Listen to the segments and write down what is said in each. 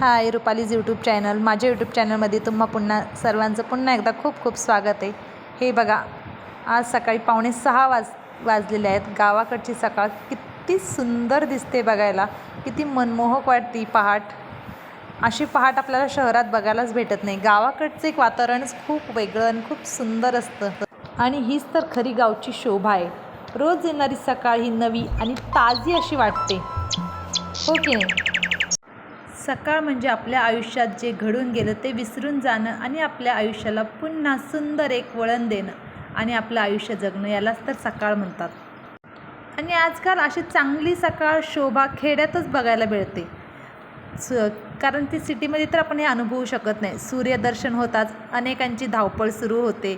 हाय Rupali's YouTube channel माझ्या YouTube चॅनलमध्ये तुम्हा पुन्हा सर्वांचं पुन्हा एकदा खूप खूप स्वागत आहे. हे बघा आज सकाळी पावणे सहा वाज वाजलेले आहेत. गावाकडची सकाळ किती सुंदर दिसते बघायला. किती मनमोहक वाटते पहाट. अशी पहाट आपल्याला शहरात बघायलाच भेटत नाही. गावाकडचं एक वातावरणच खूप वेगळं आणि खूप सुंदर असतं. आणि हीच तर खरी गावची शोभा आहे. रोज येणारी सकाळ ही नवी आणि ताजी अशी वाटते. हो ओके सकाळ म्हणजे आपल्या आयुष्यात जे घडून गेलं ते विसरून जाणं आणि आपल्या आयुष्याला पुन्हा सुंदर एक वळण देणं आणि आपलं आयुष्य जगणं यालाच तर सकाळ म्हणतात. आणि आजकाल अशी चांगली सकाळ शोभा खेड्यातच बघायला मिळते. स कारण ती सिटीमध्ये तर आपण हे अनुभवू शकत नाही. सूर्यदर्शन होताच अनेकांची धावपळ सुरू होते.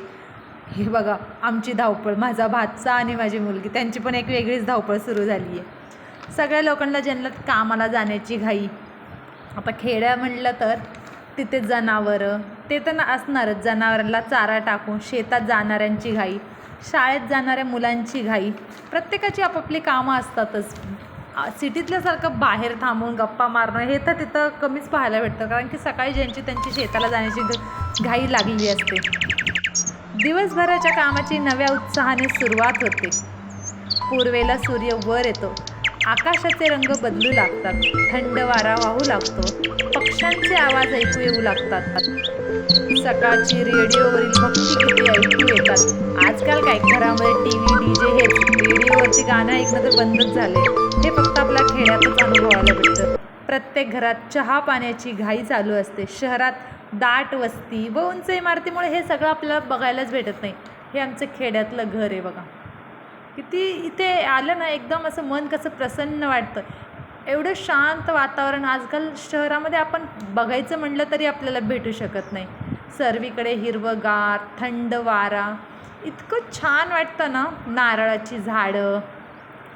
हे बघा आमची धावपळ माझा भाचा आणि माझी मुलगी त्यांची पण एक वेगळीच धावपळ सुरू झाली आहे सगळ्या लोकांना ज्यांना कामाला जाण्याची घाई. आता खेड्या म्हणलं तर तिथे जनावरं ते तर ना असणारच. जनावरांना चारा टाकून शेतात जाणाऱ्यांची घाई शाळेत जाणाऱ्या मुलांची घाई प्रत्येकाची आपापली कामं असतातच. सिटीतल्यासारखं बाहेर थांबून गप्पा मारणं हे तर तिथं कमीच पाहायला भेटतं. कारण की सकाळी ज्यांची त्यांची शेताला जाण्याची घाई लागलेली असते. दिवसभराच्या कामाची नव्या उत्साहाने सुरुवात होते. पूर्वेला सूर्य वर येतो. आकाशाचे रंग बदलू लागतात. थंड वारा वाहू लागतो. पक्ष्यांचे आवाज ऐकू येऊ लागतात. सकाळची रेडिओवरील भक्तिगीते ऐकू येतात? आजकाल काय घरामध्ये टी व्ही डी जे हेच. रेडिओवरची गाणं ऐकणं तर बंदच झाले हे फक्त आपल्या खेड्यातच अनुभवायला भेटतं. प्रत्येक घरात चहा पाण्याची घाई चालू असते. शहरात दाट वस्ती व उंच इमारतीमुळे हे सगळं आपल्याला बघायलाच भेटत नाही. हे आमचं खेड्यातलं घर आहे बघा. किती इथे आलं ना एकदम असं मन कसं प्रसन्न वाटतं. एवढं शांत वातावरण आजकाल शहरामध्ये आपण बघायचं म्हटलं तरी आपल्याला भेटू शकत नाही. सर्वीकडे हिरवंगार थंड वारा. इतकं छान वाटतं ना नारळाची झाडं.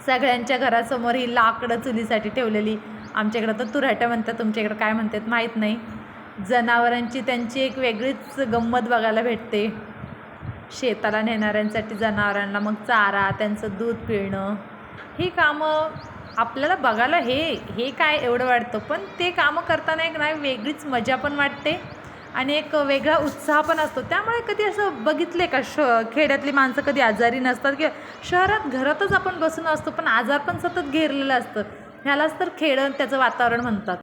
सगळ्यांच्या घरासमोर ही लाकडं चुलीसाठी ठेवलेली. आमच्याकडं तर तुराट्या म्हणतात तुमच्याकडं काय म्हणतात माहीत नाही. जनावरांची त्यांची एक वेगळीच गंमत बघायला भेटते. शेताला नेणाऱ्यांसाठी जनावरांना मग चारा त्यांचं दूध पिळणं ही कामं आपल्याला बघायला हे हे काय एवढं वाटतं? पण ते कामं करताना एक नाही वेगळीच मजा पण वाटते आणि एक वेगळा उत्साह पण असतो. त्यामुळे कधी असं बघितले का? श खेड्यातली माणसं कधी आजारी नसतात किंवा शहरात घरातच आपण बसून असतो पण आजार पण सतत घेरलेलं असतं. ह्यालाच तर खेडं त्याचं वातावरण म्हणतात.